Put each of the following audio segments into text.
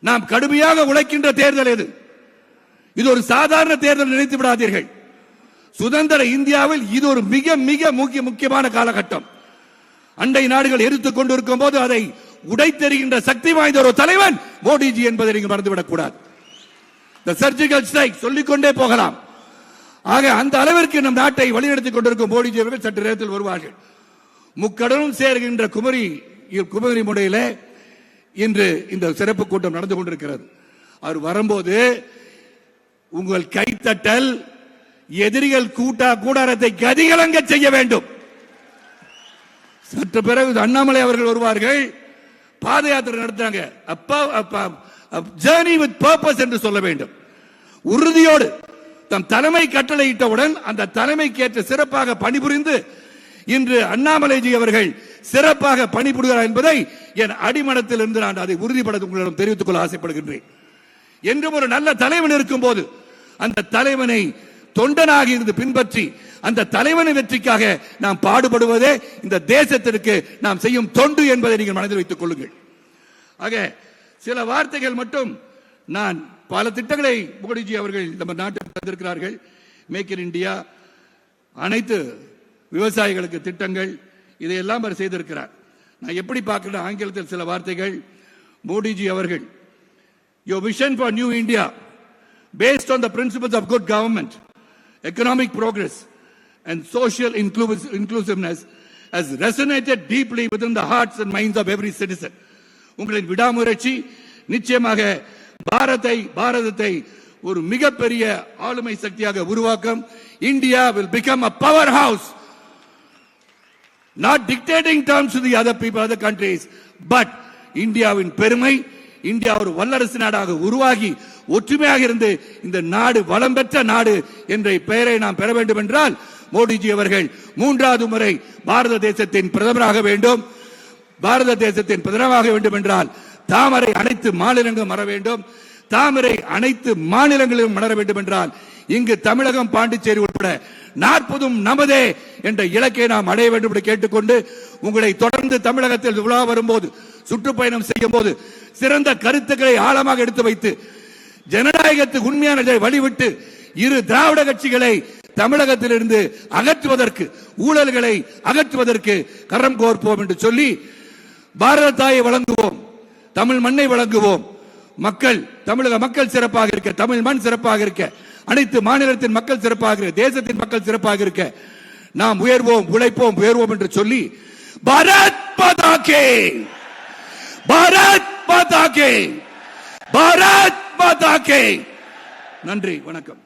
நாம் கடுமையாக உழைக்கின்ற தேர்தல் எது? இது ஒரு சாதாரண தேர்தல் நினைத்து விடாதீர்கள். சுதந்திர இந்தியாவில் இது ஒரு மிக மிக முக்கிய முக்கியமான காலகட்டம். அண்டை நாடுகள் எதிர்த்துக் கொண்டிருக்கும் போது அதை உடைத்தெறிகின்ற சக்தி வாய்ந்த ஒரு தலைவன் மோடிஜி என்பதை நீங்கள் மறந்துவிடக் கூடாது இந்த சர்ஜிக்கல் ஸ்ட்ரைக் சொல்லிக்கொண்டே போகலாம். ஆக அந்த அளவிற்கு நம் நாட்டை வழிநடத்திக் கொண்டிருக்கும் மோடிஜி அவர்கள் சற்று நேரத்தில் வருவார்கள். முக்கடலும் சேர்கின்ற குமரி குமரி முறையிலே இன்று இந்த சிறப்பு கூட்டம் நடந்து கொண்டிருக்கிறது. அவர் வரும்போது உங்கள் கைத்தட்டல் எதிரிகள் கூட்டா கூடாரத்தை கதிகலங்க செய்ய வேண்டும். சற்று பிறகு அண்ணாமலை அவர்கள் வருவார்கள். பாத யாத்திரை நடத்துறாங்க. அப்பா ஜேர்னி வித் பர்பஸ் என்று சொல்ல வேண்டும். உறுதியோடு தம் தலைமை கட்டளையிட்டவுடன் அந்த தலைமைக்கு ஏற்ற சிறப்பாக பணிபுரிந்து இன்று அண்ணாமலைஜி அவர்கள் சிறப்பாக பணிபுரிகிறார் என்பதை என் அடிமனத்தில் இருந்து நான் அதை உறுதிப்பட உங்களிடம் தெரிவித்துக் கொள்ள ஆசைப்படுகின்றேன். என்றும் ஒரு நல்ல தலைவன் இருக்கும் போது அந்த தலைவனை தொண்டனாக இருந்து பின்பற்றி அந்த தலைவனின் வெற்றிக்காக நாம் பாடுபடுவதே இந்த தேசத்திற்கு நாம் செய்யும் தொண்டு என்பதை நீங்கள் மனதில் வைத்துக் கொள்ளுங்கள். ஆக சில வார்த்தைகள் மட்டும் நான் பல திட்டங்களை மோடிஜி அவர்கள் நம்ம நாட்டில் தந்திருக்கிறார்கள். மேக் இன் இந்தியா அனைத்து விவசாயிகளுக்கு திட்டங்கள் இதையெல்லாம் அவர் செய்திருக்கிறார். நான் எப்படி பார்க்கிறேன் ஆங்கிலத்தில் சில வார்த்தைகள். மோடிஜி அவர்கள் your vision for new India based on the principles of good governance economic progress and social inclusiveness has resonated deeply with in the hearts and minds of every citizen உங்களின் விடாமுயற்சி நிச்சயமாக பாரத்தை பாரதத்தை ஒரு மிகப்பெரிய ஆளுமை சக்தியாக உருவாக்கும். India will become a power house not dictating terms to the other people other countries but இந்தியாவின் பெருமை இந்தியா ஒரு வல்லரசு நாடாக உருவாகி ஒற்றுமையாக இருந்து இந்த நாடு வளம் பெற்ற நாடு என்ற பெயரை நாம் பெற வேண்டும் என்றால் மோடிஜி அவர்கள் மூன்றாவது முறை பாரத தேசத்தின் பிரதமராக வேண்டும். பாரத தேசத்தின் பிரதமராக வேண்டும் என்றால் தாமரை அனைத்து மாநிலங்களும் வர வேண்டும். தாமரை அனைத்து மாநிலங்களிலும் மலர வேண்டும் என்றால் இங்கு தமிழகம் பாண்டிச்சேரி உட்பட நாற்பதும் நமதே என்ற இலக்கை நாம் அடைய வேண்டும் என்று கேட்டுக்கொண்டு உங்களை தொடர்ந்து தமிழகத்தில் உலா வரும்போது சுற்றுப்பயணம் செய்யும் போது சிறந்த கருத்துக்களை ஆழமாக எடுத்து வைத்து ஜனநாயகத்துக்கு உண்மையான வழிவிட்டு இரு திராவிட கட்சிகளை தமிழகத்திலிருந்து அகற்றுவதற்கு ஊழல்களை அகற்றுவதற்கு கரம் கோர்ப்போம் என்று சொல்லி பாரத தாயை வழங்குவோம் தமிழ் மண்ணை வழங்குவோம். மக்கள் தமிழக மக்கள் சிறப்பாக இருக்க தமிழ் மண் சிறப்பாக இருக்க அனைத்து மாநிலத்தின் மக்கள் சிறப்பாக இருக்க தேசத்தின் மக்கள் சிறப்பாக இருக்க நாம் உயர்வோம் உழைப்போம் உயர்வோம் என்று சொல்லி பாரத் பதாகே கே! பாரத் பரத் கே! பாரத் கே! நன்றி வணக்கம்.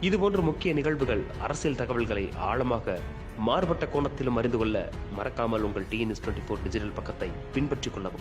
இது போன்ற முக்கிய நிகழ்வுகள் அரசியல் தகவல்களை ஆழமாக மாறுபட்ட கோணத்திலும் அறிந்து கொள்ள மறக்காமல் உங்கள் டிஎன்எஸ் டுவெண்ட்டி ஃபோர் டிஜிட்டல் பக்கத்தை பின்பற்றிக் கொள்ளவும்.